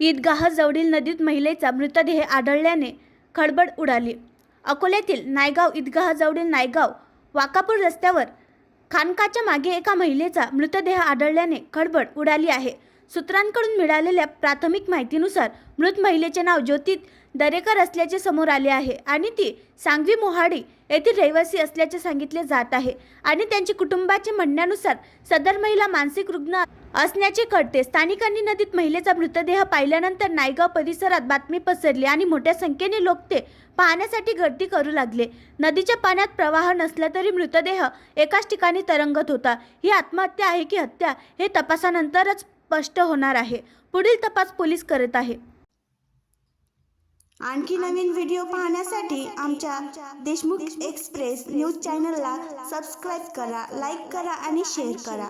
ईदगाह नदीत महिलेचा मृतदेह आढळल्याने खळबळ उडाली. अकोल्यातील नायगाव ईदगाहजवळील नायगाव वाकापूर रस्त्यावर खानकाच्या मागे एका महिलेचा मृतदेह आढळल्याने खळबळ उडाली आहे. सूत्रांकडून मिळालेल्या प्राथमिक माहितीनुसार मृत महिलेचे नाव ज्योती दरेकर असल्याचे समोर आले आहे आणि ती सांगवी मोहाडी येथील रहिवासी असल्याचे सांगितले जात आहे आणि त्यांच्या कुटुंबाचे म्हणण्यानुसार सदर महिला मानसिक रुग्ण असण्याचे कळते. स्थानिकांनी नदीत महिलेचा मृतदेह पाहिल्यानंतर नायगाव परिसरात बातमी पसरली आणि मोठ्या संख्येने लोक ते पाहण्यासाठी गर्दी करू लागले. नदीच्या पाण्यात प्रवाह नसला तरी मृतदेह एकाच ठिकाणी तरंगत होता. ही आत्महत्या आहे की हत्या हे तपासानंतरच स्पष्ट होणार आहे. पुढील तपास पोलीस करत आहे. आणखी नवीन व्हिडिओ पाहण्यासाठी आमच्या देशमुख एक्सप्रेस न्यूज चॅनलला सबस्क्राईब करा लाईक करा आणि शेअर करा.